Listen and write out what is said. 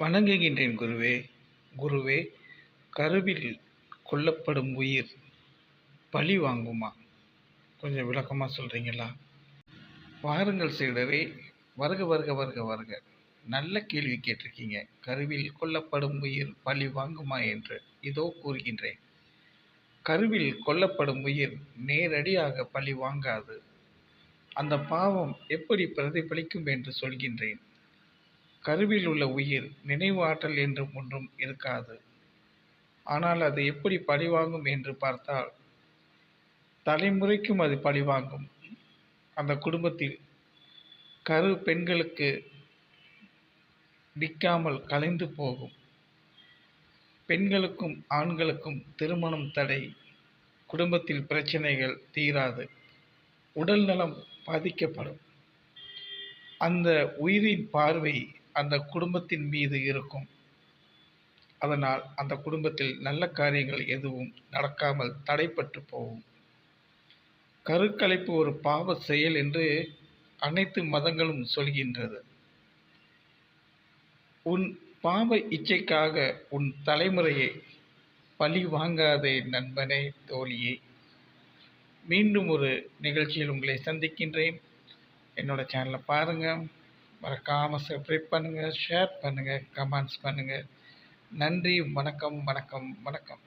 வணங்குகின்றேன் குருவே குருவே கருவில் கொல்லப்படும் உயிர் பழி வாங்குமா? கொஞ்சம் விளக்கமாக சொல்கிறீங்களா வாருங்கள் சீடரே வருக வருக வருக வருக. நல்ல கேள்வி கேட்டிருக்கீங்க. கருவில் கொல்லப்படும் உயிர் பழி வாங்குமா என்று இதோ கூறுகின்றேன். கருவில் கொல்லப்படும் உயிர் நேரடியாக பழி வாங்காது. அந்த பாவம் எப்படி பிரதிபலிக்கும் என்று சொல்கின்றேன். கருவில் உள்ள உயிர் நினைவாற்றல் என்று என்றும் ஒன்றும் இருக்காது. ஆனால் அது எப்படி பழிவாங்கும் என்று பார்த்தால் தலைமுறைக்கும் அது பழிவாங்கும். அந்த குடும்பத்தில் கரு பெண்களுக்கு நிற்காமல் கலைந்து போகும். பெண்களுக்கும் ஆண்களுக்கும் திருமணம் தடை. குடும்பத்தில் பிரச்சனைகள் தீராது. உடல் நலம் பாதிக்கப்படும். அந்த உயிரின் பார்வை அந்த குடும்பத்தின் மீது இருக்கும். அதனால் அந்த குடும்பத்தில் நல்ல காரியங்கள் எதுவும் நடக்காமல் தடைப்பட்டு போகும். கருக்கலைப்பு ஒரு பாவ செயல் என்று அனைத்து மதங்களும் சொல்கின்றது. உன் பாவ இச்சைக்காக உன் தலைமுறையை பழி வாங்காதே நண்பனே தோழியே. மீண்டும் ஒரு நிகழ்ச்சியில் உங்களை சந்திக்கின்றேன். என்னோட சேனலை பாருங்கள் மறக்காமல் சப்ஸ்கிரைப் பண்ணுங்கள் ஷேர் பண்ணுங்கள் கமெண்ட்ஸ் பண்ணுங்கள் நன்றி வணக்கம் வணக்கம் வணக்கம்.